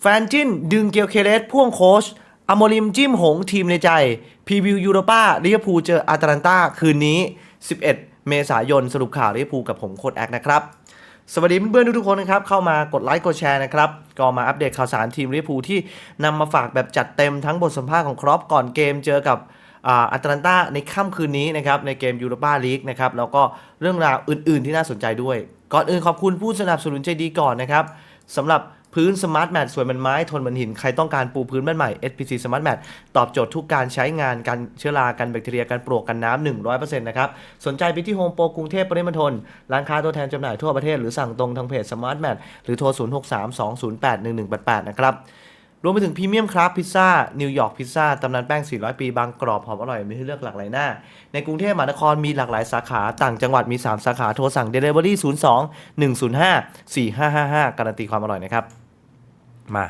แฟนจินดึงเกียวเคเลสพ่วงโค้ชอโมริมจิ้มหงทีมในใจพรีวิวยูโรปาลิเวอร์พูลเจออาตาลันตาคืนนี้ 11 เมษายนสรุปข่าวลิเวอร์พูลกับผมโค้ดแอคนะครับ สวัสดีเพื่อนๆทุกๆคนนะครับ เข้ามากดไลค์กดแชร์นะครับ ก็มาอัปเดตข่าวสารทีมลิเวอร์พูลที่นำมาฝากแบบจัดเต็มทั้งบทสัมภาษณ์ของครอปก่อนเกมเจอกับอาอัตแลนตาในค่ำคืนนี้นะครับในเกมยูโรปาลีกนะครับแล้วก็เรื่องราวอื่นๆที่น่าสนใจด้วย ก่อนอื่นขอบคุณผู้สนับสนุนใจดีก่อนนะครับสำหรับ พื้นสมาร์ทแมทสวยเหมันไม้ทนเหมันหิน ใครต้องการปูพื้นบ้านใหม่ SPC Smart Mat ตอบโจทย์ทุกการใช้งานการเชื้อรากันแบคทีเรียกันปลวกกันน้ำ100%นะครับสนใจไปที่โฮมโปรกรุงเทพปริมณฑลร้านค้าตัวแทนจำหน่ายทั่วประเทศหรือสั่งตรงทางเพจ Smart Mat หรือโทร 0632081188 นะครับ รวมไปถึงพรีเมียมคราฟพิซซ่า นิวยอร์กพิซซ่า ตำนานแป้ง 400 ปี บางกรอบหอมอร่อย มีให้เลือกหลากหลายหน้า ในกรุงเทพมหานครมีหลากหลายสาขา ต่างจังหวัดมี 3 สาขา โทรสั่ง Delivery 02 105 4555 การันตีความอร่อยนะครับ มา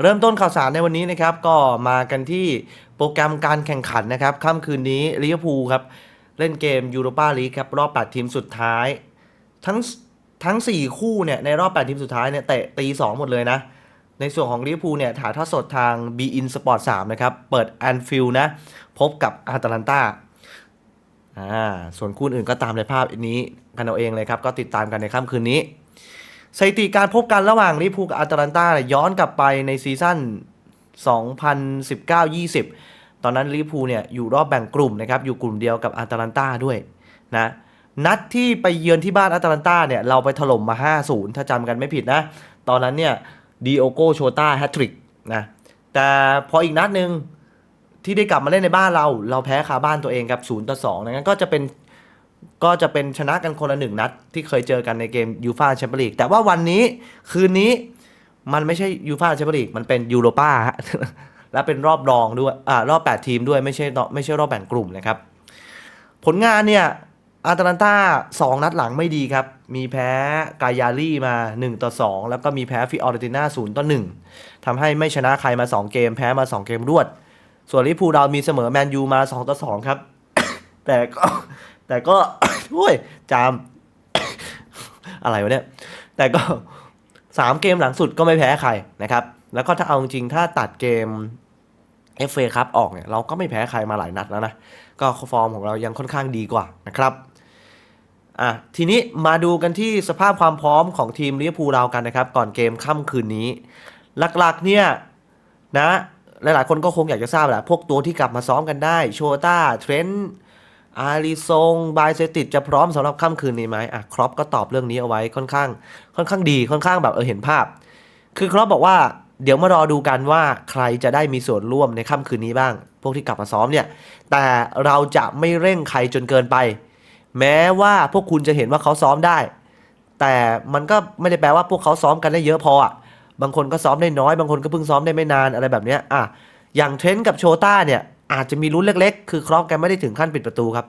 เริ่มต้นข่าวสารในวันนี้นะครับ ก็มากันที่โปรแกรมการแข่งขันนะครับค่ำคืนนี้ลิเวอร์พูลครับ เล่นเกมยูโรปาลีกครับ รอบ 8 ทีมสุดท้าย ทั้งทั้ง 4 คู่เนี่ยในรอบ 8 ทีมสุดท้ายเนี่ยเตะตี 2 หมดเลยนะ ในส่วนของลิเวอร์พูลเนี่ยถ่ายทอดสดทาง b i n Sport 3นะครับ เปิดแอนฟิลนะ พบกับอาตแลนตาอ่าส่วนคู่อื่นก็ตามในภาพนี้กันเอาเองเลยครับ ก็ติดตามกันในค่ำคืนนี้สถิติการพบกันระหว่างลิเวอร์พูลกับอาตแลนตายย้อนกลับไปในซีซั่น 2019-20 ตอนนั้นลิเวอร์พูลเนี่ยอยู่รอบแบ่งกลุ่มนะครับ อยู่กลุ่มเดียวกับอาตแลนตาด้วยนะนัดที่ไปเยือนที่บ้านอาตแลนตาเนี่ยเราไปถล่มมา 5-0 ถ้าจำกันไม่ผิดนะ ตอนนั้นเนี่ย ดีโอโกโชต้าแฮตทริกนะแต่พออีกนัดหนึ่งที่ได้กลับมาเล่นในบ้านเรา เราแพ้คาบ้านตัวเองครับ0ต่อ2ดังนั้นก็จะเป็นก็จะเป็นชนะกันคนละหนึ่งนัด ที่เคยเจอกันในเกมยูฟาแชมเปี้ยนลีกแต่ว่าวันนี้คืนนี้มันไม่ใช่ยูฟาแชมเปี้ยนลีกมันเป็นยูโรปาและเป็นรอบรองด้วยอ่ารอบ 8 ทีมด้วยไม่ใช่ไม่ใช่รอบแบ่งกลุ่มนะครับ ผลงานเนี่ย อาตาลันตา2 นัดหลังไม่ดีครับ มีแพ้กายาลี่มา 1 ต่อ 2 แล้วก็มีแพ้ฟิออร์ติน่า0ต่อ 1ทำให้ไม่ชนะใครมา 2 เกม แพ้มา 2 เกมรวด ส่วนลิพูเรามีเสมอแมนยูมา 2 ต่อ 2 ครับ แต่ก็แต่ก็โอ้ยจาม อะไรวะเนี่ย แต่ก็ 3 เกมหลังสุดก็ไม่แพ้ใครนะครับ แล้วก็ถ้าเอาจริงๆถ้าตัดเกม FA ครับออกเนี่ยเราก็ไม่แพ้ใครมาหลายนัดแล้วนะ ก็ฟอร์มของเรายังค่อนข้างดีกว่านะครับ อะทีนี้มาดูกันที่สภาพความพร้อมของทีมลิเวอร์พูลเรากันนะครับ ก่อนเกมค่ำคืนนี้ หลักๆเนี่ยนะหลายๆคนก็คงอยากจะทราบแหละพวกตัวที่กลับมาซ้อมกันได้ โชต้าเทรนต์อาริซงบายเซติดจะพร้อมสำหรับค่ำคืนนี้ไหมอะครอปก็ตอบเรื่องนี้เอาไว้ค่อนข้าง ค่อนข้างดีค่อนข้างแบบเออเห็นภาพ คือครอปบอกว่าเดี๋ยวมารอดูกันว่าใครจะได้มีส่วนร่วมในค่ำคืนนี้บ้าง พวกที่กลับมาซ้อมเนี่ย แต่เราจะไม่เร่งใครจนเกินไป แม้ว่าพวกคุณจะเห็นว่าเขาซ้อมได้ แต่มันก็ไม่ได้แปลว่าพวกเขาซ้อมกันได้เยอะพออะบางคนก็ซ้อมได้น้อย บางคนก็เพิ่งซ้อมได้ไม่นานอะไรแบบเนี้ยอะอย่างเทรนต์กับโชต้าเนี่ยอาจจะมีลุ้นเล็กๆ คือครอปแกไม่ได้ถึงขั้นปิดประตูครับ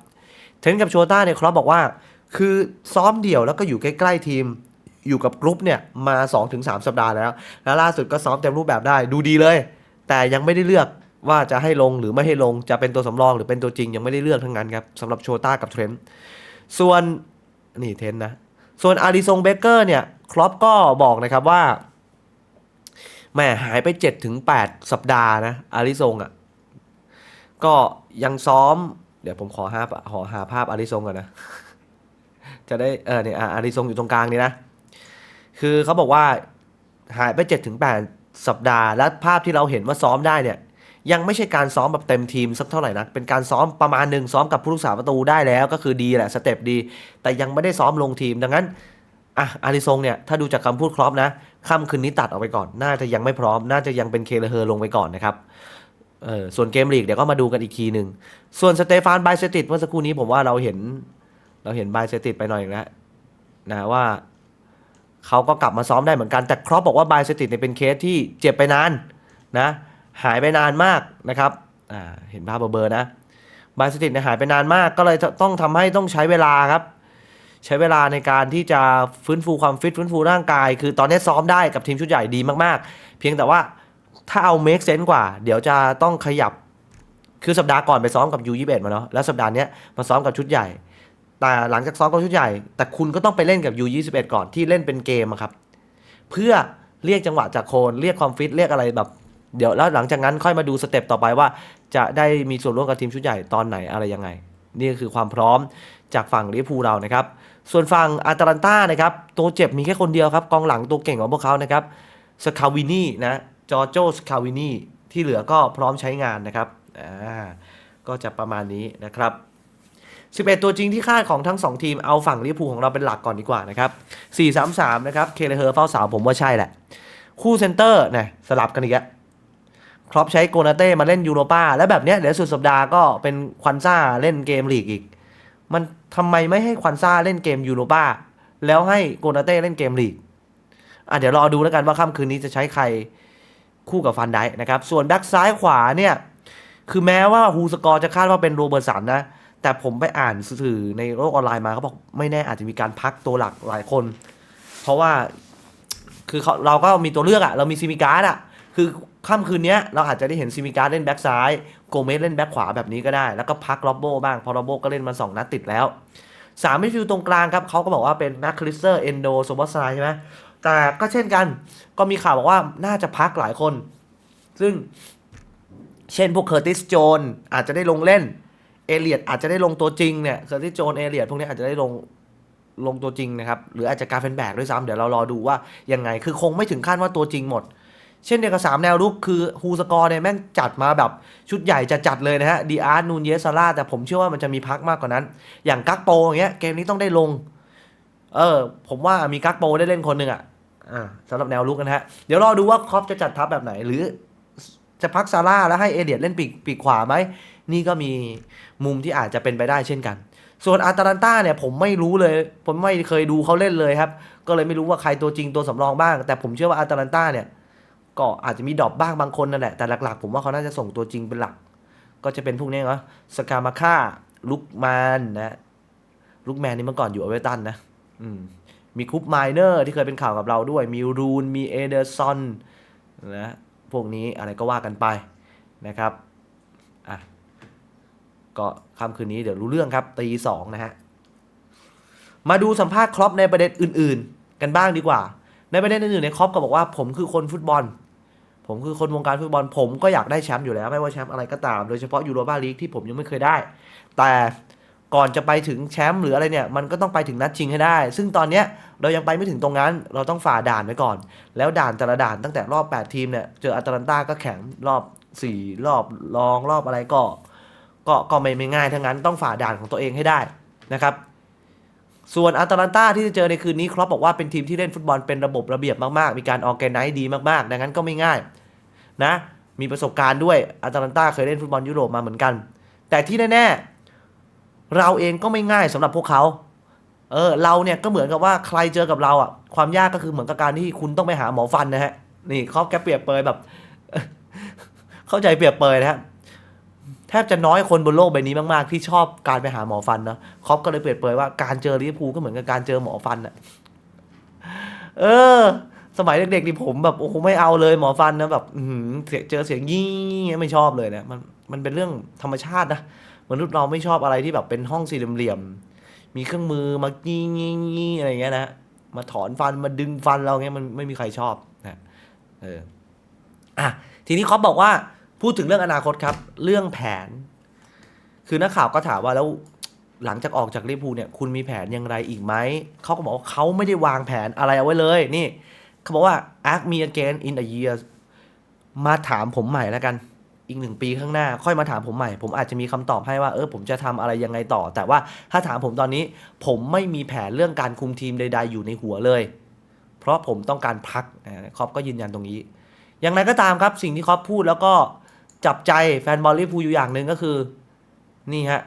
เทรนต์กับโชต้าเนี่ยครอปบอกว่า คือซ้อมเดี่ยวแล้วก็อยู่ใกล้ๆทีมอยู่กับกรุ๊ปเนี่ยมา 2-3 สัปดาห์แล้ว แล้วล่าสุดก็ซ้อมเต็มรูปแบบได้ดูดีเลย แต่ยังไม่ได้เลือก ว่าจะให้ลงหรือไม่ให้ลงจะเป็นตัวสำรองหรือเป็นตัวจริงยังไม่ได้เลือกทั้งนั้นครับสำหรับโชต้ากับเทรนต์ส่วนนี่เทรนนะ ส่วนอาริซงเบเกอร์เนี่ยครอปก็บอกนะครับว่าแหม่หายไป7ถึง8สัปดาห์นะอาริซงอะก็ยังซ้อม เดี๋ยวผมขอหาขอหาภาพอาริซงก่อนนะ จะได้เออเนี่ยอาริซงอยู่ตรงกลางนี่นะ คือเขาบอกว่าหายไป7ถึง8สัปดาห์ และภาพที่เราเห็นว่าซ้อมได้เนี่ย ยังไม่ใช่การซ้อมแบบเต็มทีมสักเท่าไหร่นะเป็นการซ้อมประมาณหนึ่งซ้อมกับผู้รักษาประตูได้แล้วก็คือดีแหละสเต็ปดี แต่ยังไม่ได้ซ้อมลงทีมดังนั้นอะอาริซงเนี่ยถ้าดูจากคำพูดครอปนะค่ำคืนนี้ตัดออกไปก่อน น่าจะยังไม่พร้อม น่าจะยังเป็นเคเลเฮอร์ลงไปก่อนนะครับเออส่วนเกมลีกเดี๋ยวก็มาดูกันอีกทีหนึ่งส่วนสเตฟานไบเซติดเมื่อสักครู่นี้ผมว่าเราเห็น เราเห็นไบเซติดไปหน่อยแล้วนะว่าเขาก็กลับมาซ้อมได้เหมือนกันแต่ครอปบอกว่าไบเซติดเนี่ยเป็นเคสที่เจ็บไปนานนะ หายไปนานมากนะครับเห็นภาพเบอร์นะ บายสติดเนี่ยหายไปนานมาก ก็เลยต้องทำให้ต้องใช้เวลาครับ ใช้เวลาในการที่จะฟื้นฟูความฟิตฟื้นฟูร่างกาย คือตอนนี้ซ้อมได้กับทีมชุดใหญ่ดีมากๆ เพียงแต่ว่าถ้าเอาเมคเซนต์กว่า เดี๋ยวจะต้องขยับ คือสัปดาห์ก่อนไปซ้อมกับ U21 มาเนาะ แล้วสัปดาห์นี้มาซ้อมกับชุดใหญ่ แต่หลังจากซ้อมกับชุดใหญ่ แต่คุณก็ต้องไปเล่นกับ U21 ก่อนที่เล่นเป็นเกมครับ เพื่อเรียกจังหวะจากโคน เรียกความฟิต เรียกอะไรแบบ เดี๋ยวแล้วหลังจากนั้นค่อยมาดูสเต็ปต่อไปว่า จะได้มีส่วนร่วมกับทีมชุดใหญ่ตอนไหนอะไรยังไง นี่ก็คือความพร้อมจากฝั่งลิเวอร์พูลเรานะครับ ส่วนฝั่งอาตาลันตานะครับตัวเจ็บมีแค่คนเดียวครับกองหลังตัวเก่งของพวกเขานะครับสคาวินีนะจอร์โจสคาวินีที่เหลือก็พร้อมใช้งานนะครับอ่าก็จะประมาณนี้นะครับ11 ตัวจริงที่คาดของทั้ง 2 ทีมเอาฝั่งลิเวอร์พูลของเราเป็นหลักก่อนดีกว่านะครับ 4-3-3 นะครับ เคเลเฮอร์เฝ้าสาวผมว่าใช่แหละ คู่เซนเตอร์นะสลับกันอีกแล้ว ครอปใช้โกนาเต้มาเล่นยูโรปาแล้วแบบเนี้ยเดี๋ยวสุดสัปดาห์ก็เป็นควันซ่าเล่นเกมลีกอีก มันทำไมไม่ให้ควันซ่าเล่นเกมยูโรปาแล้วให้โกนาเต้เล่นเกมลีกอะเดี๋ยวรอดูแล้วกันว่าค่ำคืนนี้จะใช้ใครคู่กับฟันไดค์นะครับ ส่วนแบ็กซ้ายขวาเนี่ยคือแม้ว่าฮูสกอร์จะคาดว่าเป็นโรเบอร์สันนะ แต่ผมไปอ่านสื่อในโลกออนไลน์มาเขาบอกไม่แน่อาจจะมีการพักตัวหลักหลายคน เพราะว่า คือเขาเราก็มีตัวเลือกอะเรามีซิมิการ์ดอะคือ ค่ำคืนนี้เราอาจจะได้เห็นซิมิการเล่นแบ็กซ้าย โกเมสเล่นแบ็กขวาแบบนี้ก็ได้ แล้วก็พักล็อบโบบ้างพอล็อบโบก็เล่นมา 2 นัดติดแล้วสามมิดฟิลด์ตรงกลางครับเขาก็บอกว่าเป็นแม็กคลิสเตอร์เอนโดโซบอสไซใช่ไหมแต่ก็เช่นกันก็มีข่าวบอกว่าน่าจะพักหลายคน ซึ่งเช่นพวกเคอร์ติสโจนอาจจะได้ลงเล่นเอเลียดอาจจะได้ลงตัวจริงเนี่ยเคอร์ติสโจนเอเลียดพวกนี้อาจจะได้ลงลงตัวจริงนะครับ หรืออาจจะการเฟนแบกด้วยซ้ำเดี๋ยวเรารอดูว่ายังไงคือคงไม่ถึงขั้นว่าตัวจริงหมด เช่นเดียวกับสามแนวรุกคือฮูสกอร์เนี่ยแม่งจัดมาแบบชุดใหญ่จะจัดเลยนะฮะดีอาร์นูนเยสซาร่าแต่ผมเชื่อว่ามันจะมีพักมากกว่านั้น อย่างกักโปอย่างเงี้ยเกมนี้ต้องได้ลง เออ ผมว่ามีกักโปได้เล่นคนหนึ่งอะอ่าสำหรับแนวรุกนะฮะ เดี๋ยวรอดูว่าครอปจะจัดทัพแบบไหน หรือจะพักซาร่าแล้วให้เอเดียดเล่นปีกปีกขวาไหมนี่ก็มีมุมที่อาจจะเป็นไปได้เช่นกัน ส่วนอาตาลันต้าเนี่ยผมไม่รู้เลย ผมไม่เคยดูเขาเล่นเลยครับ ก็เลยไม่รู้ว่าใครตัวจริงตัวสำรองบ้าง แต่ผมเชื่อว่าอาตาลันต้าเนี่ย ก็อาจจะมีดรอปบ้างบางคนนั่นแหละ แต่หลักๆ ผมว่าเขาน่าจะส่งตัวจริงเป็นหลัก ก็จะเป็นพวกนี้เนาะสกามาค่าลุกแมนนะลุกแมนนี่เมื่อก่อนอยู่เอเวอร์ตันนะอืมมีคุปไมเนอร์ที่เคยเป็นข่าวกับเราด้วย มีรูน มีเอเดอร์ซอนนะพวกนี้อะไรก็ว่ากันไปนะครับอะก็ค่ำคืนนี้เดี๋ยวรู้เรื่องครับตีสองนะฮะ มาดูสัมภาษณ์ครอปในประเด็นอื่น ๆ กันบ้างดีกว่า ในประเด็นอื่นๆในครอปก็บอกว่าผมคือคนฟุตบอล ผมคือคนวงการฟุตบอล ผมก็อยากได้แชมป์อยู่แล้ว ไม่ว่าแชมป์อะไรก็ตาม โดยเฉพาะยูโรปาลีกที่ผมยังไม่เคยได้ แต่ก่อนจะไปถึงแชมป์หรืออะไรเนี่ย มันก็ต้องไปถึงนัดชิงให้ได้ ซึ่งตอนเนี้ยเรายังไปไม่ถึงตรงนั้น เราต้องฝ่าด่านไว้ก่อน แล้วด่านแต่ละด่านตั้งแต่รอบ 8 ทีมเนี่ย เจออาตาลันตาก็แข็งรอบ 4 รอบรองรอบอะไรก็ ก็ก็ไม่ไม่ง่ายทั้งนั้นต้องฝ่าด่านของตัวเองให้ได้นะครับ ส่วนอาตาลันตาที่จะเจอในคืนนี้ครอปบอกว่าเป็นทีมที่เล่นฟุตบอลเป็นระบบระเบียบมากๆ มีการออแกไนซ์ดีมากๆ ดังนั้นก็ไม่ง่ายนะมีประสบการณ์ด้วยอาตาลันตาเคยเล่นฟุตบอลยุโรปมาเหมือนกัน แต่ที่แน่ๆ เราเองก็ไม่ง่ายสำหรับพวกเขาเออเราเนี่ยก็เหมือนกับว่าใครเจอกับเราอะความยากก็คือเหมือนกับการที่คุณต้องไปหาหมอฟันนะฮะนี่ครอปแกเปรียบเปยแบบ เข้าใจเปรียบเปยนะฮะ แทบจะน้อยคนบนโลกใบนี้มากๆ ที่ชอบการไปหาหมอฟันเนาะครอปก็เลยเปรียบเปรยว่าการเจอลิเวอร์พูลก็เหมือนกับการเจอหมอฟันอะเออ สมัยเด็กๆนี่ผมแบบโอ้โหไม่เอาเลยหมอฟันนะแบบอื้อเสียเจอเสียงยี่ไม่ชอบเลยเนี่ยมันมันเป็นเรื่องธรรมชาตินะมนุษย์เราไม่ชอบอะไรที่แบบเป็นห้องสี่เหลี่ยมมีเครื่องมือมางี้งี้งี้อะไรเงี้ยนะมาถอนฟันมาดึงฟันเราเงี้ยมันไม่มีใครชอบนะเอออะทีนี้เขาบอกว่า พูดถึงเรื่องอนาคตครับ เรื่องแผน คือนักข่าวก็ถามว่าแล้วหลังจากออกจากลิเวอร์พูลเนี่ยคุณมีแผนอย่างไรอีกไหม เขาก็บอกว่าเขาไม่ได้วางแผนอะไรเอาไว้เลย นี่ เขาบอกว่า ask me again in a year มาถามผมใหม่แล้วกัน อีกหนึ่งปีข้างหน้า ค่อยมาถามผมใหม่ ผมอาจจะมีคำตอบให้ว่า เออผมจะทำอะไรยังไงต่อ แต่ว่าถ้าถามผมตอนนี้ ผมไม่มีแผนเรื่องการคุมทีมใด ๆ อยู่ในหัวเลย เพราะผมต้องการพักครอปก็ยืนยันตรงนี้ อย่างไรก็ตามครับ สิ่งที่ครอปพูดแล้วก็ จับใจแฟนบอลลิเวอร์พูลอยู่อย่างหนึ่งก็คือ นี่ฮะ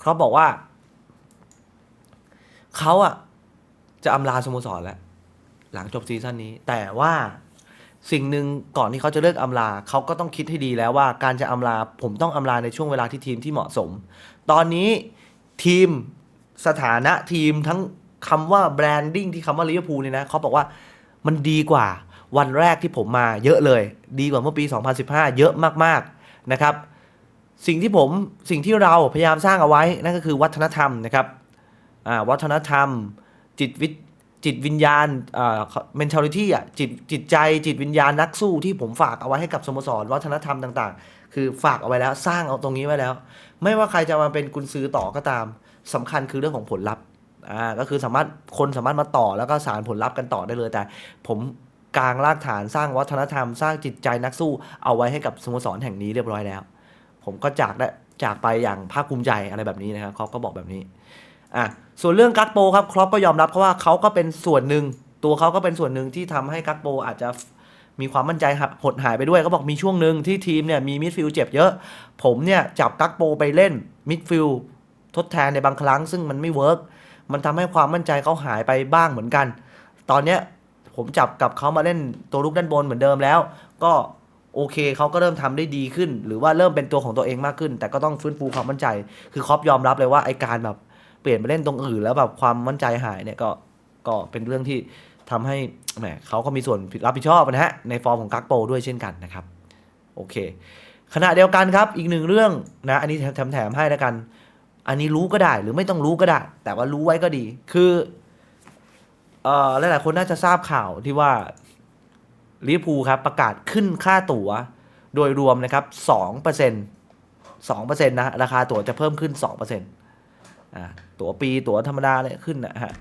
ครอปบอกว่า เขาอะจะอำลาสโมสรแล้ว หลังจบซีซั่นนี้ แต่ว่าสิ่งหนึ่งก่อนที่เขาจะเลิกอำลาเขาก็ต้องคิดให้ดีแล้วว่าการจะอำลาผมต้องอำลาในช่วงเวลาที่ทีมที่เหมาะสม ตอนนี้ทีมสถานะทีมทั้งคำว่าแบรนดิ้งที่คำว่าลิเวอร์พูลเนี่ยนะเขาบอกว่ามันดีกว่า วันแรกที่ผมมาเยอะเลย ดีกว่าเมื่อปี 2015 เยอะมากๆนะครับ สิ่งที่ผมสิ่งที่เราพยายามสร้างเอาไว้นั่นก็คือวัฒนธรรมนะครับวัฒนธรรม จิตวิจิตวิญญาณเอ่อ mentality อะจิตจิตใจจิตวิญญาณนักสู้ที่ผมฝากเอาไว้ให้กับสโมสรวัฒนธรรมต่างๆ คือฝากเอาไว้แล้วสร้างเอาตรงนี้ไว้แล้ว ไม่ว่าใครจะมาเป็นกุญซือต่อก็ตามสำคัญคือเรื่องของผลลัพธ์อ่าก็คือสามารถคนสามารถมาต่อแล้วก็สารผลลัพธ์กันต่อได้เลยแต่ ผม กลางรากฐานสร้างวัฒนธรรม สร้างจิตใจนักสู้เอาไว้ให้กับสโมสรแห่งนี้เรียบร้อยแล้ว ผมก็จากได้จากไปอย่างภาคภูมิใจอะไรแบบนี้นะครับเขาก็บอกแบบนี้อะส่วนเรื่องกักโปครับครอปก็ยอมรับเพราะว่าเขาก็เป็นส่วนหนึ่ง ตัวเขาก็เป็นส่วนหนึ่งที่ทำให้กักโปอาจจะมีความมั่นใจหดหายไปด้วยเขาบอกมีช่วงหนึ่งที่ทีมเนี่ยมีมิดฟิลด์เจ็บเยอะ ผมเนี่ยจับกักโปไปเล่นมิดฟิลด์ทดแทนในบางครั้ง ซึ่งมันไม่เวิร์กมันทำให้ความมั่นใจเขาหายไปบ้างเหมือนกัน ตอนเนี้ย ผมจับกับเขามาเล่นตัวลุกด้านบนเหมือนเดิมแล้ว ก็โอเคเขาก็เริ่มทำได้ดีขึ้น หรือว่าเริ่มเป็นตัวของตัวเองมากขึ้น แต่ก็ต้องฟื้นฟูความมั่นใจ คือครอปยอมรับเลยว่าไอการแบบเปลี่ยนไปเล่นตรงอื่น แล้วแบบความมั่นใจหายเนี่ยก็ก็เป็นเรื่องที่ทำให้แหมเขาก็มีส่วนรับผิดชอบนะฮะในฟอร์มของกักโปด้วยเช่นกันนะครับโอเค ขณะเดียวกันครับอีกหนึ่งเรื่องนะอันนี้แถมแถมให้แล้วกัน อันนี้รู้ก็ได้หรือไม่ต้องรู้ก็ได้ แต่ว่ารู้ไว้ก็ดี คือ เอ่อหลายๆคนน่าจะทราบข่าวที่ว่าลิเวอร์พูลครับประกาศขึ้นค่าตั๋วโดยรวมนะครับสองเปอร์เซ็นสองเปอร์เซ็นต์นะราคาตั๋วจะเพิ่มขึ้นสองเปอร์เซ็นต์อ่าตั๋วปีตั๋วธรรมดาเลยขึ้นนะฮะ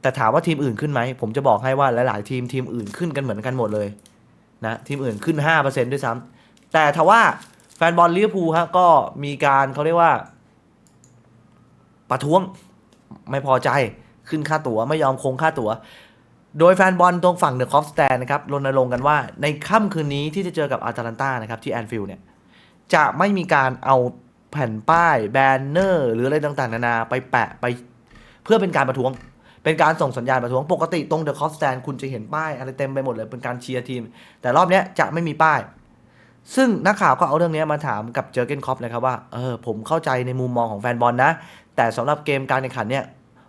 แต่ถามว่าทีมอื่นขึ้นไหม ผมจะบอกให้ว่าหลาย ๆ ทีมทีมอื่นขึ้นกันเหมือนกันหมดเลยนะทีมอื่นขึ้นห้าเปอร์เซ็นต์ด้วยซ้ำแต่ถ้าว่าแฟนบอลลิเวอร์พูลฮะก็มีการเขาเรียกว่า ประท้วงไม่พอใจ ขึ้นค่าตั๋วไม่ยอมคงค่าตั๋ว โดยแฟนบอลตรงฝั่งเดอะคอฟสแตนนะครับรณรงค์กันว่าในค่ำคืนนี้ที่จะเจอกับอาตาลันตานะครับที่แอนฟิลด์เนี่ยจะไม่มีการเอาแผ่นป้ายแบนเนอร์หรืออะไรต่างๆ นานาไปแปะไปเพื่อเป็นการประท้วง เป็นการส่งสัญญาณประท้วงปกติตรงเดอะคอฟสแตนคุณจะเห็นป้ายอะไรเต็มไปหมดเลยเป็นการเชียร์ทีม แต่รอบนี้จะไม่มีป้ายซึ่งนักข่าวก็เอาเรื่องนี้มาถามกับเจอเกนคอปเลยครับว่า เออผมเข้าใจในมุมมองของแฟนบอลนะ แต่สำหรับเกมการแข่งขันเนี่ย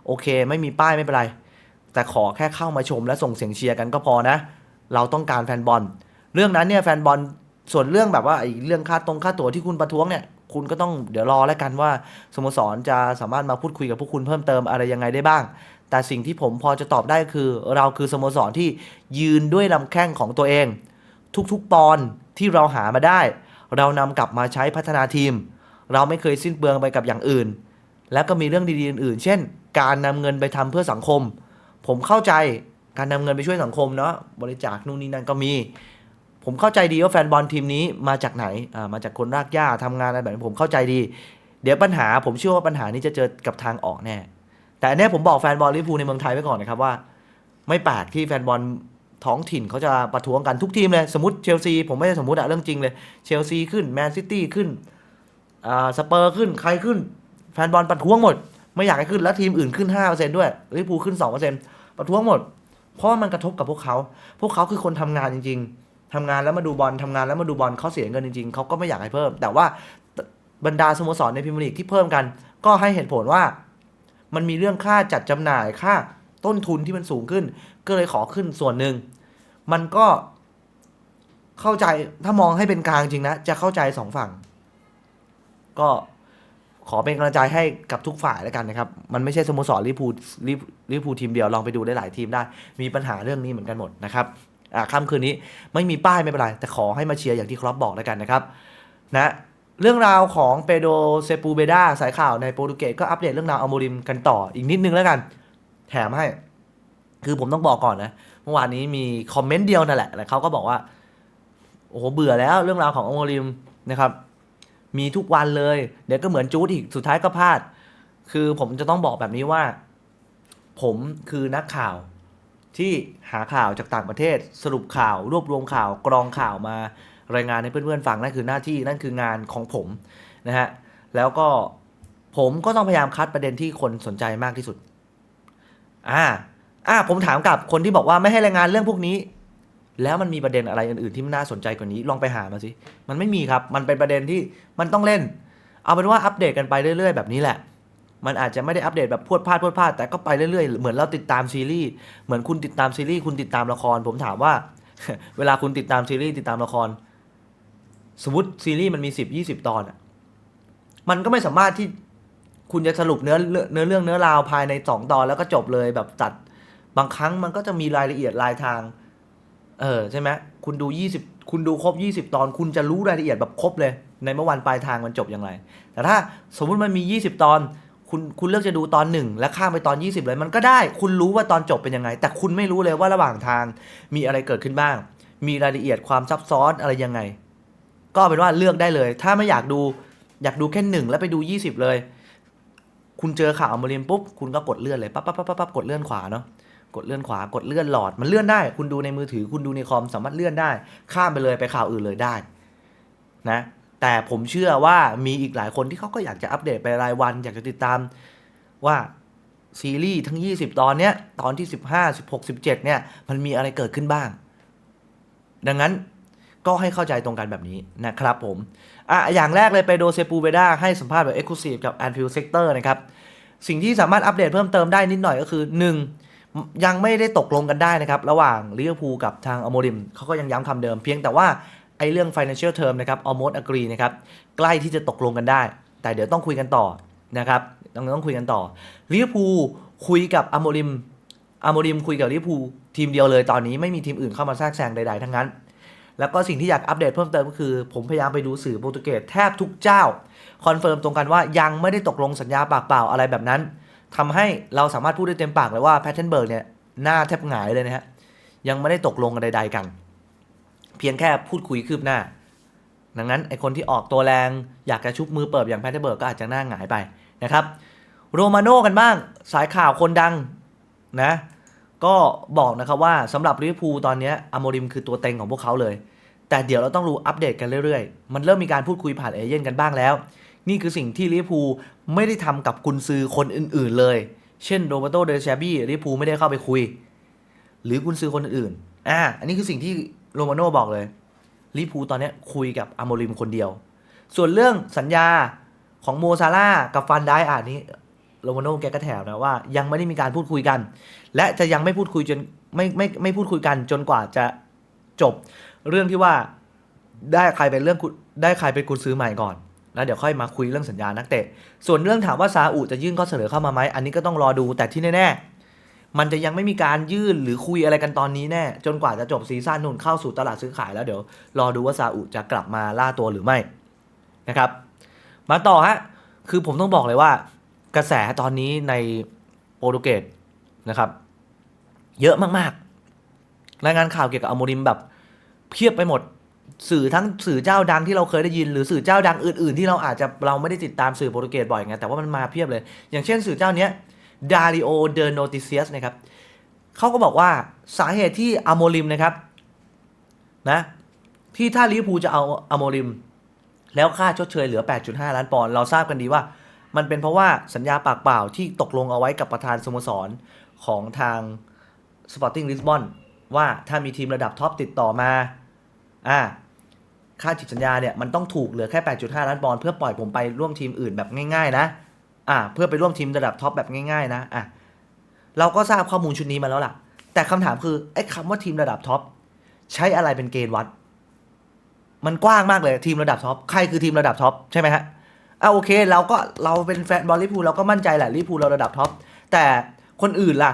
โอเค ไม่มีป้ายไม่เป็นไร แต่ขอแค่เข้ามาชมและส่งเสียงเชียร์กันก็พอนะ เราต้องการแฟนบอล เรื่องนั้นเนี่ยแฟนบอลส่วนเรื่องแบบว่าไอ้เรื่องค่าตรงค่าตั๋วที่คุณประท้วงเนี่ยคุณก็ต้องเดี๋ยวรอแล้วกันว่าสโมสรจะสามารถมาพูดคุยกับพวกคุณเพิ่มเติมอะไรยังไงได้บ้าง แต่สิ่งที่ผมพอจะตอบได้คือเราคือสโมสรที่ยืนด้วยลำแข้งของตัวเอง ทุกๆปอนที่เราหามาได้ เรานำกลับมาใช้พัฒนาทีม เราไม่เคยสิ้นเปลืองไปกับอย่างอื่น แล้วก็มีเรื่องดีๆอื่นๆ เช่น การนำเงินไปทำเพื่อสังคม ผมเข้าใจการนำเงินไปช่วยสังคมเนาะบริจาคนู่นนี่นั่นก็มี ผมเข้าใจดีว่าแฟนบอลทีมนี้มาจากไหนอ่ามาจากคนรากหญ้าทำงานอะไรแบบนี้ผมเข้าใจดี เดี๋ยวปัญหาผมเชื่อว่าปัญหานี้จะเจอกับทางออกแน่แต่อันนี้ผมบอกแฟนบอลลิเวอร์พูลในเมืองไทยไว้ก่อนนะครับว่า ไม่แปลกที่แฟนบอลท้องถิ่นเขาจะประท้วงกันทุกทีมเลย สมมติเชลซีผมไม่ได้สมมติอะเรื่องจริงเลยเชลซีขึ้นแมนซิตี้ขึ้นอ่าสเปอร์ขึ้นใครขึ้น แฟนบอลประท้วงหมด ไม่อยากให้ขึ้นแล้วทีมอื่นขึ้น 5%ด้วยลิเวอร์พูลขึ้น 2%ประท้วงหมด เพราะว่ามันกระทบกับพวกเขา พวกเขาคือคนทำงานจริง ๆทำงานแล้วมาดูบอลทำงานแล้วมาดูบอลเขาเสียเงินจริงๆเขาก็ไม่อยากให้เพิ่ม แต่ว่าบรรดาสโมสรในพรีเมียร์ลีกที่เพิ่มกัน ก็ให้เหตุผลว่า มันมีเรื่องค่าจัดจำหน่ายค่าต้นทุนที่มันสูงขึ้น ก็เลยขอขึ้นส่วนหนึ่งมันก็เข้าใจถ้ามองให้เป็นกลางจริงนะ จะเข้าใจสองฝั่ง ก็ ขอเป็นกำลังใจให้กับทุกฝ่ายแล้วกันนะครับ มันไม่ใช่สโมสรลิพูลลิพูทีมเดียวลองไปดูได้หลายทีมได้ มีปัญหาเรื่องนี้เหมือนกันหมดนะครับอ่าค่ำคืนนี้ไม่มีป้ายไม่เป็นไร แต่ขอให้มาเชียร์อย่างที่ครอปบอกแล้วกันนะครับนะเรื่องราวของเปโดเซปูเบดาสายข่าวในโปรตุเกสก็อัปเดตเรื่องราวอัลโมริมกันต่ออีกนิดนึงแล้วกัน แถมให้ คือผมต้องบอกก่อนนะเมื่อวานนี้มีคอมเมนต์เดียวนั่นแหละแล้วเขาก็บอกว่าโอ้โหเบื่อแล้วเรื่องราวของอัลโมริมนะครับ มีทุกวันเลย เดี๋ยวก็เหมือนจูดอีกสุดท้ายก็พลาด คือผมจะต้องบอกแบบนี้ว่า ผมคือนักข่าวที่หาข่าวจากต่างประเทศ สรุปข่าว รวบรวมข่าวกรองข่าวมารายงานให้เพื่อนๆฟังนั่นคือหน้าที่นั่นคืองานของผมนะฮะแล้วก็ผมก็ต้องพยายามคัดประเด็นที่คนสนใจมากที่สุดอ่าอ่าผมถามกับคนที่บอกว่าไม่ให้รายงานเรื่องพวกนี้ แล้วมันมีประเด็นอะไรอื่นๆที่มันน่าสนใจกว่านี้ลองไปหามาสิมันไม่มีครับ มันเป็นประเด็นที่มันต้องเล่น เอาเป็นว่าอัปเดตกันไปเรื่อย ๆ แบบนี้แหละ มันอาจจะไม่ได้อัปเดตแบบพวดพลาดพวดพลาดแต่ก็ไปเรื่อยๆเหมือนเราติดตามซีรีส์เหมือนคุณติดตามซีรีส์คุณติดตามละคร ผมถามว่า เวลาคุณติดตามซีรีส์ติดตามละคร สมมติซีรีส์มันมีสิบยี่สิบตอนอะมันก็ไม่สามารถที่คุณจะสรุปเนื้อเรื่องเนื้อเรื่องเนื้อราวภายในสองตอนแล้วก็จบเลยแบบตัดบางครั้งมันก็จะมีรายละเอียดรายทาง เออใช่ไหมคุณดู 20 คุณดูครบ 20 ตอน คุณจะรู้รายละเอียดแบบครบเลย ในเมื่อวันปลายทางมันจบอย่างไร แต่ถ้าสมมุติมันมี 20 ตอน คุณคุณเลือกจะดูตอนหนึ่งและข้ามไปตอน 20 เลยมันก็ได้ คุณรู้ว่าตอนจบเป็นยังไง แต่คุณไม่รู้เลยว่าระหว่างทางมีอะไรเกิดขึ้นบ้าง มีรายละเอียดความซับซ้อนอะไรยังไง ก็เป็นว่าเลือกได้เลย ถ้าไม่อยากดูอยากดูแค่หนึ่งแล้วไปดู 20 เลย คุณเจอข่าวอมรินปุ๊บ คุณก็กดเลื่อนเลยปั๊บปั๊บปั๊บปั๊บปั๊บกดเลื่อนขวาเนาะ กดเลื่อนขวากดเลื่อนหลอดมันเลื่อนได้ คุณดูในมือถือคุณดูในคอมสามารถเลื่อนได้ ข้ามไปเลยไปข่าวอื่นเลยได้นะแต่ผมเชื่อว่ามีอีกหลายคนที่เขาก็อยากจะอัปเดตไปรายวัน อยากจะติดตามว่าซีรีส์ทั้ง 20 ตอนเนี้ยตอนที่ 15 16 17เนี่ยมันมีอะไรเกิดขึ้นบ้าง ดังนั้นก็ให้เข้าใจตรงกันแบบนี้นะครับผมอะอย่างแรกเลยไปโดเซปูเบดาให้สัมภาษณ์แบบเอ็กซ์คลูซีฟกับแอนฟิลเซกเตอร์นะครับ สิ่งที่สามารถอัปเดตเพิ่มเติมได้นิดหน่อยก็คือ 1. ยังไม่ได้ตกลงกันได้นะครับ ระหว่างลิเวอร์พูลกับทางอโมริมเขาก็ยังย้ำคำเดิมเพียงแต่ว่าไอ้เรื่อง financial term นะครับ almost agree นะครับ ใกล้ที่จะตกลงกันได้ แต่เดี๋ยวต้องคุยกันต่อนะครับต้องต้องคุยกันต่อลิเวอร์พูลคุยกับอโมริมอโมริมคุยกับลิเวอร์พูลทีมเดียวเลยตอนนี้ไม่มีทีมอื่นเข้ามาแทรกแซงใดๆทั้งนั้น แล้วก็สิ่งที่อยากอัปเดตเพิ่มเติมก็คือ ผมพยายามไปดูสื่อโปรตุเกสแทบทุกเจ้าคอนเฟิร์มตรงกันว่ายังไม่ได้ตกลงสัญญาปากเปล่าอะไรแบบนั้น ทำให้เราสามารถพูดได้เต็มปากเลยว่าแพทเทนเบิร์กเนี่ยหน้าแทบหงายเลยนะฮะ ยังไม่ได้ตกลงกันใดๆกัน เพียงแค่พูดคุยคืบหน้า ดังนั้นไอคนที่ออกตัวแรงอยากจะชุบมือเปิดอย่างแพทเทนเบิร์กก็อาจจะหน้าหงายไปนะครับ โรมาโน่กันบ้างสายข่าวคนดังนะก็บอกนะครับว่าสำหรับลิเวอร์พูลตอนนี้อโมริมคือตัวเต็งของพวกเขาเลย แต่เดี๋ยวเราต้องรู้อัปเดตกันเรื่อยๆ มันเริ่มมีการพูดคุยผ่านเอเย่นกันบ้างแล้ว นี่คือสิ่งที่ลิเวอร์พูลไม่ได้ทำกับกุนซือคนอื่น ๆเลย เช่นโรเบโตเดชบี้ลิเวอร์พูลไม่ได้เข้าไปคุย หรือกุนซือคนอื่นๆอ่าอันนี้คือสิ่งที่โรมาโน่บอกเลยลิเวอร์พูลตอนนี้คุยกับอโมริมคนเดียว ส่วนเรื่องสัญญาของโมซาร่ากับฟันได้อ่านนี้โรมาโน่แกก็แถวนะว่ายังไม่ได้มีการพูดคุยกัน และจะยังไม่พูดคุยจนไม่ไม่ไม่พูดคุยกันจนกว่าจะจบ เรื่องที่ว่าได้ใครเป็นเรื่องได้ใครเป็นกุญซื้อใหม่ก่อน แล้วเดี๋ยวค่อยมาคุยเรื่องสัญญานักเตะ ส่วนเรื่องถามว่าซาอุจะยื่นข้อเสนอเข้ามาไหมอันนี้ก็ต้องรอดูแต่ที่แน่ๆมันจะยังไม่มีการยื่นหรือคุยอะไรกันตอนนี้แน่จนกว่าจะจบซีซั่นนู่นเข้าสู่ตลาดซื้อขายแล้วเดี๋ยวรอดูว่าซาอุจะกลับมาล่าตัวหรือไม่นะครับมาต่อฮะคือผมต้องบอกเลยว่า กระแสตอนนี้ในโปรตุเกสนะครับเยอะมากๆ รายงานข่าวเกี่ยวกับอโมริมแบบเพียบไปหมด สื่อทั้งสื่อเจ้าดังที่เราเคยได้ยิน หรือสื่อเจ้าดังอื่นๆ ที่เราอาจจะเราไม่ได้ติดตามสื่อโปรตุเกสบ่อยไงแต่ว่ามันมาเพียบเลย อย่างเช่นสื่อเจ้าเนี้ยดาริโอเดโนติเซียสนะครับเขาก็บอกว่าสาเหตุที่อโมริมนะครับนะที่ถ้าลิเวอร์พูลจะเอาอโมริม แล้วค่าชดเชยเหลือ 8.5 ล้านปอนด์เราทราบกันดีว่า มันเป็นเพราะว่าสัญญาปากเปล่าที่ตกลงเอาไว้กับประธานสโมสรของทาง Sporting Lisbon ว่าถ้ามีทีมระดับท็อปติดต่อมา อ่าค่าจิตสัญญาเนี่ยมันต้องถูกเหลือแค่ 8.5 ล้านปอนด์เพื่อปล่อยผมไปร่วมทีมอื่นแบบง่ายๆนะอ่าเพื่อไปร่วมทีมระดับท็อปแบบง่ายๆนะอะเราก็ทราบข้อมูลชุดนี้มาแล้วล่ะ แต่คำถามคือไอ้คำว่าทีมระดับท็อปใช้อะไรเป็นเกณฑ์วัด มันกว้างมากเลยทีมระดับท็อปใครคือทีมระดับท็อปใช่ไหมฮะอะโอเค เราก็เราเป็นแฟนบอลลิเวอร์พูลเราก็มั่นใจแหละลิเวอร์พูลเราระดับท็อปแต่คนอื่นล่ะ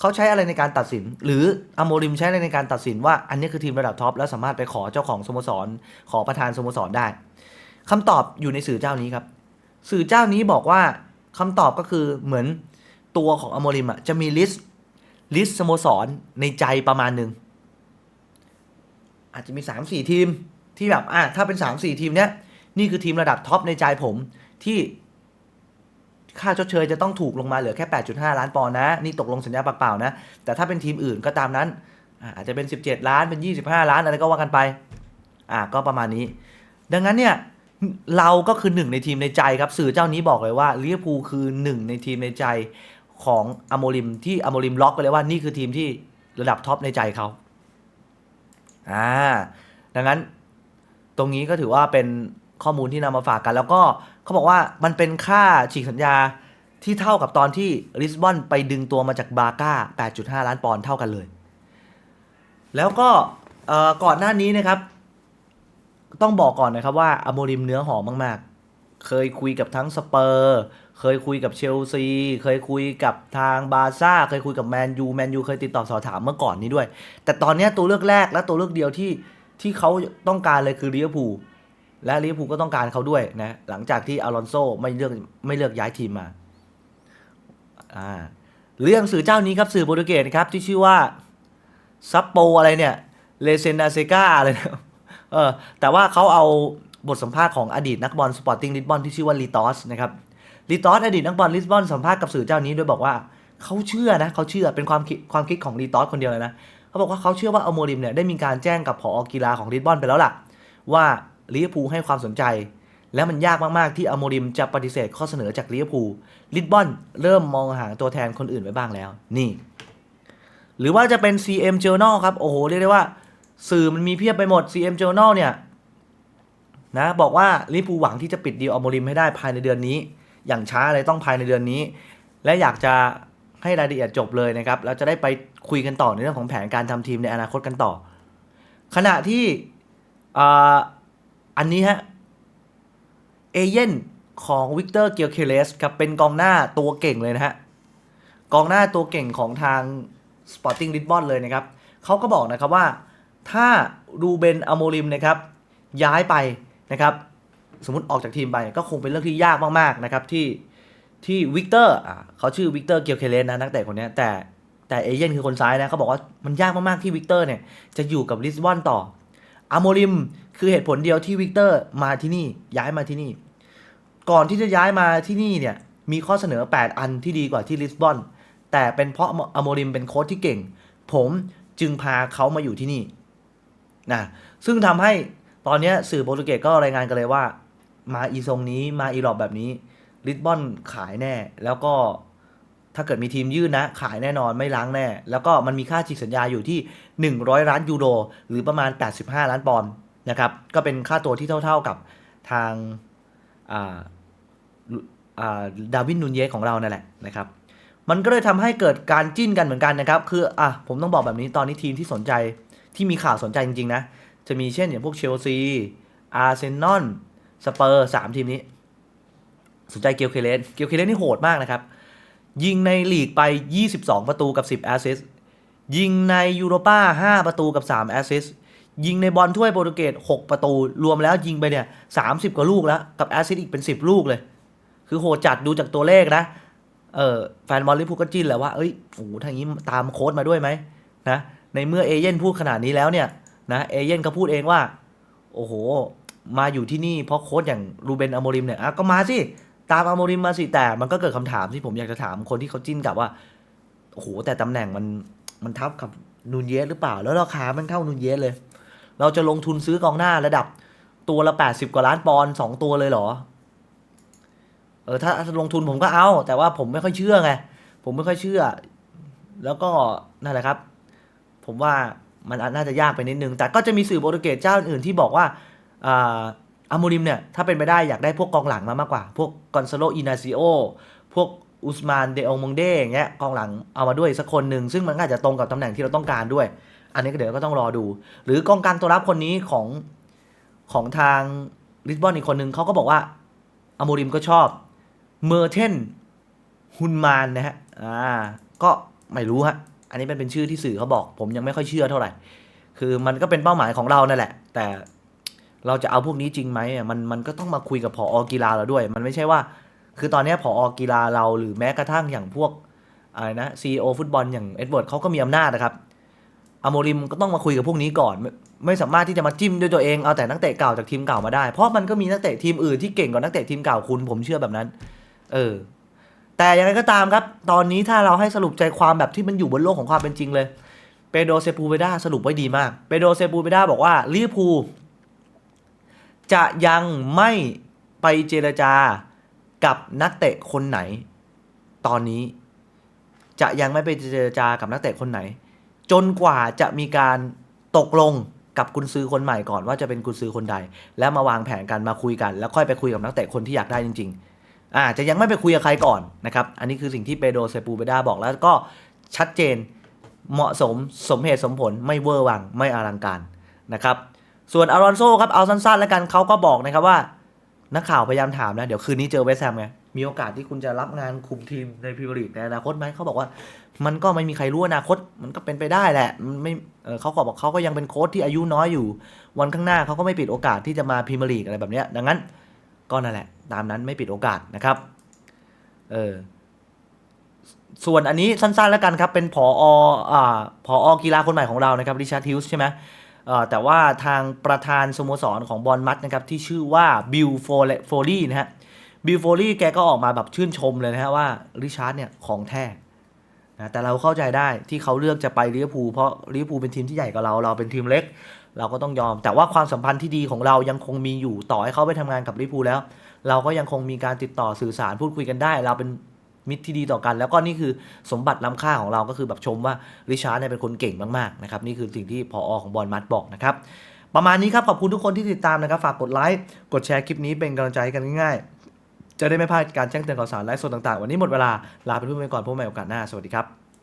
เขาใช้อะไรในการตัดสิน หรืออโมริมใช้อะไรในการตัดสินว่าอันนี้คือทีมระดับท็อปแล้วสามารถไปขอเจ้าของสโมสร ขอประธานสโมสรได้คำตอบอยู่ในสื่อเจ้านี้ครับ สื่อเจ้านี้บอกว่าคำตอบก็คือเหมือนตัวของอโมริมอะจะมีลิสต์ลิสต์สโมสรในใจประมาณหนึ่งอาจจะมี 3 4 ทีมที่แบบอะถ้าเป็น 3 4 ทีมเนี้ยนี่คือทีมระดับท็อปในใจผมที่ ค่าชดเชยจะต้องถูกลงมาเหลือแค่ 8.5 ล้านปอนด์นะ นี่ตกลงสัญญาปากเปล่านะ แต่ถ้าเป็นทีมอื่นก็ตามนั้นอาอาจจะเป็น 17 ล้านเป็น 25 ล้านอะไรก็ว่ากันไป อ่าก็ประมาณนี้ ดังนั้นเนี่ยเราก็คือหนึ่งในทีมในใจครับ สื่อเจ้านี้บอกเลยว่าลิเวอร์พูลคือหนึ่งในทีมในใจของอโมริมที่อโมริมล็อกไปเลยว่านี่คือทีมที่ระดับท็อปในใจเขาอ่าดังนั้นตรงนี้ก็ถือว่าเป็น ข้อมูลที่นำมาฝากกัน แล้วก็เขาบอกว่ามันเป็นค่าฉีกสัญญาที่เท่ากับตอนที่ลิสบอนไปดึงตัวมาจากบาก้า 8.5 ล้านปอนด์เท่ากันเลย แล้วก็ก่อนหน้านี้นะครับ ต้องบอกก่อนนะครับว่าอโมริมเนื้อหอมมาก ๆ เคยคุยกับทั้งสเปอร์ เคยคุยกับเชลซี เคยคุยกับทางบาซ่า เคยคุยกับแมนยู แมนยูเคยติดต่อสอบถามเมื่อก่อนนี้ด้วย แต่ตอนนี้ตัวเลือกแรกและตัวเลือกเดียวที่ที่เขาต้องการเลยคือลิเวอร์พูล และลิเวอร์พูลก็ต้องการเขาด้วยนะหลังจากที่อารอนโซไม่เลือกไม่เลือกย้ายทีมมาอ่าเรื่องสื่อเจ้านี้ครับสื่อโปรตุเกสครับที่ชื่อว่าซัปโปอะไรเนี่ยเลเซนดาเซกาอะไรเนี่ยเออแต่ว่าเขาเอาบทสัมภาษณ์ของอดีตนักบอลสปอร์ติ้งลิสบอนที่ชื่อว่าลีตอสนะครับลีตอสอดีตนักบอลลิสบอนสัมภาษณ์กับสื่อเจ้านี้โดยบอกว่าเขาเชื่อนะเขาเชื่อเป็นความคิดความคิดของลีตอสคนเดียวเลยนะเขาบอกว่าเขาเชื่อว่าอโมริมเนี่ยได้มีการแจ้งกับผอกีฬาของลิสบอนไปแล้วล่ะ ว่า ลิเวอร์พูลให้ความสนใจ และมันยากมาก ๆ ที่อโมริมจะปฏิเสธข้อเสนอจากลิเวอร์พูลลิสบอนเริ่มมองหาตัวแทนคนอื่นไว้บ้างแล้ว นี่ หรือว่าจะเป็น CM Journal ครับ โอ้โห เรียกได้ว่า สื่อมันมีเพียบไปหมด CM Journal เนี่ยนะบอกว่าลิเวอร์พูลหวังที่จะปิดดีลอโมริมให้ได้ภายในเดือนนี้ อย่างช้าเลยต้องภายในเดือนนี้ และอยากจะให้รายละเอียดจบเลยนะครับแล้วจะได้ไปคุยกันต่อในเรื่องของแผนการทำทีมในอนาคตกันต่อ ขณะที่ อันนี้ฮะ เอเย่นของวิกเตอร์เกียร์เคเลสครับ เป็นกองหน้าตัวเก่งเลยนะฮะ กองหน้าตัวเก่งของทาง Sporting Lisbon เลยนะครับ เขาก็บอกนะครับว่าถ้ารูเบนอโมริมนะครับ ย้ายไปนะครับ สมมติออกจากทีมไปก็คงเป็นเรื่องที่ยากมากๆนะครับที่ที่วิกเตอร์เขาชื่อวิกเตอร์เกียวเคเลสนะนักเตะคนนี้แต่แต่เอเย่นคือคนซ้ายนะเขาบอกว่ามันยากมากๆที่วิกเตอร์เนี่ยจะอยู่กับลิสบอนต่ออโมริม คือเหตุผลเดียวที่วิกเตอร์มาที่นี่ย้ายมาที่นี่ ก่อนที่จะย้ายมาที่นี่เนี่ยมีข้อเสนอ 8 อันที่ดีกว่าที่ลิสบอน แต่เป็นเพราะอโมริมเป็นโค้ชที่เก่ง ผมจึงพาเขามาอยู่ที่นี่นะซึ่งทำให้ตอนนี้สื่อโปรตุเกสก็รายงานกันเลยว่า มาอีทรงนี้มาอีรอบแบบนี้ลิสบอนขายแน่ แล้วก็ถ้าเกิดมีทีมยื่นนะ ขายแน่นอนไม่ล้างแน่ แล้วก็มันมีค่าฉีกสัญญาอยู่ที่ 100 ล้านยูโร หรือประมาณ 85 ล้านปอนด์ นะครับ ก็เป็นค่าตัวที่เท่าๆกับทางดาวินนูนเยสของเรานั่นแหละนะครับ มันก็เลยทำให้เกิดการจิ้นกันเหมือนกันนะครับ คืออะผมต้องบอกแบบนี้ตอนนี้ทีมที่สนใจที่มีข่าวสนใจจริงๆนะ จะมีเช่นอย่างพวกเชลซีอาร์เซนอลสเปอร์สามทีมนี้ สนใจเกียวเคเลนเกียวเคเลนนี่โหดมากนะครับ ยิงในลีกไป 22 ประตูกับ 10 แอสซิสยิงในยูโรป้า5ประตูกับ3แอสซิส ยิงในบอลถ้วยโปรตุเกส6ประตู รวมแล้วยิงไปเนี่ย30กว่าลูกแล้ว กับแอสซิสต์อีกเป็น 10 ลูกเลย คือโหจัดดูจากตัวเลขนะเออแฟนบอลลิพูก็จิ้นแหละว่าเอ้ยโอ้โหทางนี้ตามโค้ดมาด้วยไหมนะในเมื่อเอเย่นพูดขนาดนี้แล้วเนี่ยนะเอเย่นก็พูดเองว่า โอ้โห มาอยู่ที่นี่เพราะโค้ชอย่างรูเบนอโมริมเนี่ยอะก็มาสิ ตามอโมริมมาสิแต่มันก็เกิดคำถามที่ผมอยากจะถามคนที่เขาจิ้นกับว่าโอ้โหแต่ตำแหน่งมันมันทับกับนูนเยสหรือเปล่า แล้วราคามันเท่านูนเยสเลย เราจะลงทุนซื้อกองหน้าระดับตัวละ 80 กว่าล้านปอนด์สองตัวเลยเหรอ เออถ้าลงทุนผมก็เอา แต่ว่าผมไม่ค่อยเชื่อไง ผมไม่ค่อยเชื่อ แล้วก็นั่นแหละครับ ผมว่ามันน่าจะยากไปนิดนึง แต่ก็จะมีสื่อโปรตุเกสเจ้าอื่นที่บอกว่าอามูริมเนี่ย ถ้าเป็นไปได้อยากได้พวกกองหลังมามากกว่า พวกกอนซาโลอินาซิโอพวกอุสมานเดองมงเดอย่างเงี้ยกองหลังเอามาด้วยสักคนหนึ่งซึ่งมันก็อาจจะตรงกับตำแหน่งที่เราต้องการด้วย อันนี้ก็เดี๋ยวก็ต้องรอดู หรือกองกลางตัวรับคนนี้ของของทางลิสบอนอีกคนหนึ่งเขาก็บอกว่าอามูริมก็ชอบเมอร์เทนฮุนมานนะฮะอ่าก็ไม่รู้ฮะอันนี้เป็นเป็นชื่อที่สื่อเขาบอก ผมยังไม่ค่อยเชื่อเท่าไหร่ คือมันก็เป็นเป้าหมายของเรานั่นแหละ แต่เราจะเอาพวกนี้จริงไหมอะมันมันก็ต้องมาคุยกับผอกีฬาเราด้วย มันไม่ใช่ว่า คือตอนนี้ผอกีฬาเราหรือแม้กระทั่งอย่างพวกอะไรนะซีอฟุตบอลอย่างเอ็ดเวิร์ดเขาก็มีอำนาจนะครับ อโมริมก็ต้องมาคุยกับพวกนี้ก่อนไม่ไม่สามารถที่จะมาจิ้มด้วยตัวเองเอาแต่นักเตะเก่าจากทีมเก่ามาได้ เพราะมันก็มีนักเตะทีมอื่นที่เก่งกว่านักเตะทีมเก่าคุณผมเชื่อแบบนั้น เออ แต่ยังไงก็ตามครับ ตอนนี้ถ้าเราให้สรุปใจความแบบที่มันอยู่บนโลกของความเป็นจริงเลยเปโดเซปูเบดาสรุปไว้ดีมากเปโดเซปูเบดาบอกว่าลิเวอร์พูลจะยังไม่ไปเจรจากับนักเตะคนไหน ตอนนี้ จะยังไม่ไปเจรจากับนักเตะคนไหน จนกว่าจะมีการตกลงกับกุนซือคนใหม่ก่อนว่าจะเป็นกุนซือคนใด แล้วมาวางแผนกันมาคุยกัน แล้วค่อยไปคุยกับนักเตะคนที่อยากได้จริงๆอาจจะยังไม่ไปคุยกับใครก่อนนะครับอันนี้คือสิ่งที่เปโดเซปูเบดาบอกแล้วก็ชัดเจนเหมาะสมสมเหตุสมผลไม่เวอร์วังไม่อลังการนะครับส่วนอารอนโซครับเอาสั้นๆ แล้วกันเขาก็บอกนะครับว่า นักข่าวพยายามถามนะเดี๋ยวคืนนี้เจอเวสแฮมไง มีโอกาสที่คุณจะรับงานคุมทีมในพรีเมียร์ลีกในอนาคตไหมเขาบอกว่า มันก็ไม่มีใครรู้อนาคต มันก็เป็นไปได้แหละไม่เเขาก็บอกเขาก็ยังเป็นโค้ชที่อายุน้อยอยู่ วันข้างหน้าเขาก็ไม่ปิดโอกาสที่จะมาพรีเมียร์ลีกอะไรแบบนี้ดังนั้นก็นั่นแหละตามนั้นไม่ปิดโอกาสนะครับเออส่วนอันนี้สั้นๆแล้วกันครับ เป็นผออ่าผอกีฬาคนใหม่ของเรานะครับริชาร์ดฮิลส์ใช่ไหมเออแต่ว่าทางประธานสโมสรของบอลมัดนะครับที่ชื่อว่าบิลโฟลีนะฮะ บิลโฟลี่แกก็ออกมาแบบชื่นชมเลยนะฮะว่าริชาร์ดเนี่ยของแท้นะแต่เราเข้าใจได้ที่เขาเลือกจะไปลิเวอร์พูลเพราะลิเวอร์พูลเป็นทีมที่ใหญ่กว่าเราเราเป็นทีมเล็ก เราก็ต้องยอม แต่ว่าความสัมพันธ์ที่ดีของเรายังคงมีอยู่ต่อให้เขาไปทำงานกับลิเวอร์พูลแล้ว เราก็ยังคงมีการติดต่อสื่อสารพูดคุยกันได้ เราเป็นมิตรที่ดีต่อกัน แล้วก็นี่คือสมบัติล้ำค่าของเราก็คือแบบชมว่าริชาร์ดเนี่ยเป็นคนเก่งมากๆนะครับนี่คือสิ่งที่พออของบอลมัดบอกนะครับประมาณนี้ครับขอบคุณทุกคนที่ติดตามนะครับฝากกดไลค์กดแชร์คลิปนี้เป็นกำลังใจให้กันง่ายๆ จะได้ไม่พลาดการแจ้งเตือนข่าวสารไลฟ์สดต่างๆ วันนี้หมดเวลาลาไปเพื่อนไปก่อนพบกันใหม่โอกาสหน้าสวัสดีครับ